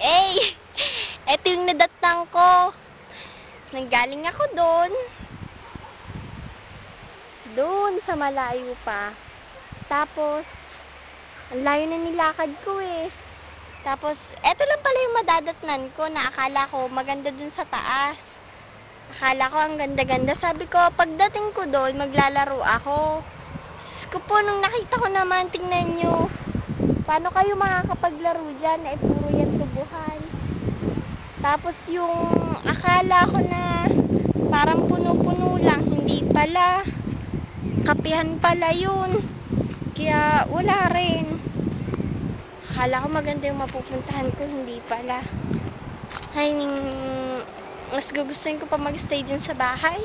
Eh, eto yung nadatang ko. Nanggaling ako doon. Doon sa malayo pa. Tapos, ang layo na nilakad ko eh. Tapos, eto lang pala yung madadatnan ko na akala ko maganda dun sa taas. Akala ko ang ganda-ganda. Sabi ko, pagdating ko doon, maglalaro ako. Diyos ko po, nung nakita ko naman, tingnan nyo. Paano kayo makakapaglaro dyan? Eh, puro yan tubuhan. Tapos yung akala ko na parang puno-puno lang, hindi pala. Kapihan pala yun. Kaya wala rin. Akala ko maganda yung mapupuntahan ko, hindi pala. Ay, mas gugustuhin ko pa magstay dun sa bahay.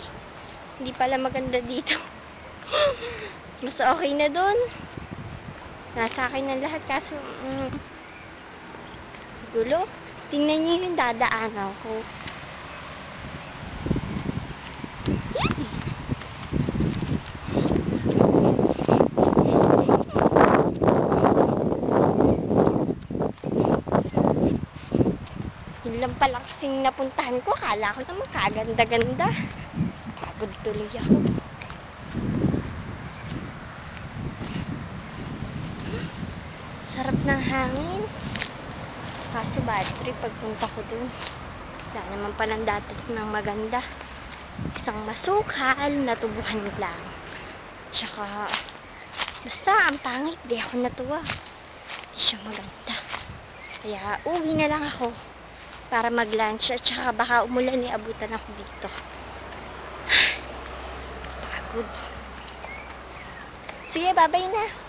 Hindi pala maganda dito. mas okay na dun. Nasa akin na lahat kaso, mm, gulo. Tingnan niyo yung dadaanan ko. Yun lang pala kasing napuntahan ko. Akala ko naman kaganda-ganda. Pagod tuloy ako. Ng hangin. Kaso bad trip pagpunta ko dun. Wala naman palang dati ng maganda. Isang masukal na tubuhan lang. Tsaka, basta ang pangit, di ako natuwa. Di siya maganda. Kaya, uwi na lang ako para mag-lunch at tsaka baka umulan eh, abutan ako dito. Pagod. Sige, babay na.